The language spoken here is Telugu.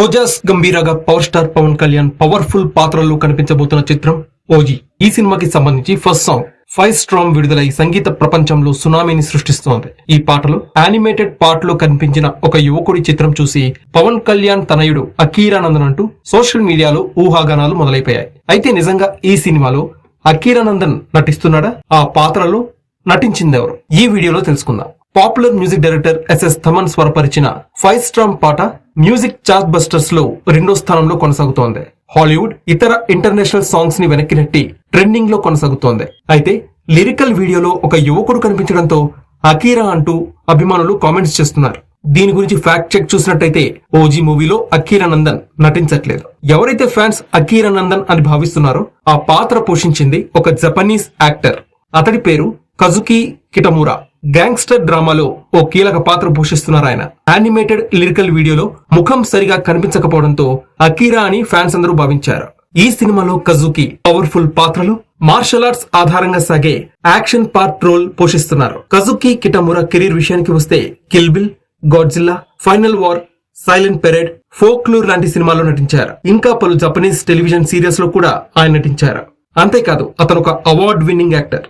Ojas గంభీరగా power star Pawan Kalyan powerful పాత్రల్లో కనిపించబోతున్న చిత్రం ఓజీ. ఈ సినిమాకి సంబంధించి ఫస్ట్ సాంగ్ ఫైవ్ స్ట్రాంగ్ విడుదలై సంగీత ప్రపంచంలో సునామీని సృష్టిస్తోంది. ఈ పాటలో యానిమేటెడ్ పార్ట్లో కనిపించిన ఒక యువకుడి చిత్రం చూసి పవన్ కళ్యాణ్ తనయుడు అకీరానందన్ అంటూ సోషల్ మీడియాలో ఊహాగానాలు మొదలైపోయాయి. అయితే నిజంగా ఈ సినిమాలో అకీరానందన్ నటిస్తున్నాడా? ఆ పాత్రలో నటించిందెవరు? ఈ వీడియోలో తెలుసుకుందాం. Popular music director SS Thaman స్వరపరిచిన firestorm పాట మ్యూజిక్ చార్ట్ బస్టర్స్లో రెండో స్థానంలో కొనసాగుతోంది. హాలీవుడ్ ఇతర ఇంటర్నేషనల్ సాంగ్స్ని వెనక్కి నెట్టి ట్రెండింగ్లో కొనసాగుతోంది. అయితే లిరికల్ వీడియోలో ఒక యువకుడు కనిపించడంతో అకీరా అంటూ అభిమానులు కామెంట్స్ చేస్తున్నారు. దీని గురించి ఫ్యాక్ట్ చెక్ చూసినట్టయితే ఓజీ మూవీలో అకీరానందన్ నటించట్లేదు. ఎవరైతే ఫ్యాన్స్ అకీరానందన్ అని భావిస్తున్నారో ఆ పాత్ర పోషించింది ఒక జపనీస్ యాక్టర్. అతడి పేరు కజుకి కిటమురా. గ్యాంగ్స్టర్ డ్రామాలో ఓ కీలక పాత్ర పోషిస్తున్నారు ఆయన. యానిమేటెడ్ లిరికల్ వీడియోలో ముఖం సరిగా కనిపించకపోవడంతో అకీరా అని ఫ్యాన్స్ అందరూ భావించారు. ఈ సినిమాలో కజుకి పవర్ఫుల్ పాత్రలు మార్షల్ ఆర్ట్స్ ఆధారంగా సాగే యాక్షన్ పార్ట్ రోల్ పోషిస్తున్నారు. కజుకి కిటమురా కెరీర్ విషయానికి వస్తే Kill Bill Godzilla Godzilla Final War Silent Parade Folklore లాంటి సినిమాల్లో నటించారు. ఇంకా పలు జపనీస్ టెలివిజన్ సీరియల్స్లో కూడా ఆయన నటించారు. అంతేకాదు అతను ఒక అవార్డ్ విన్నింగ్ యాక్టర్.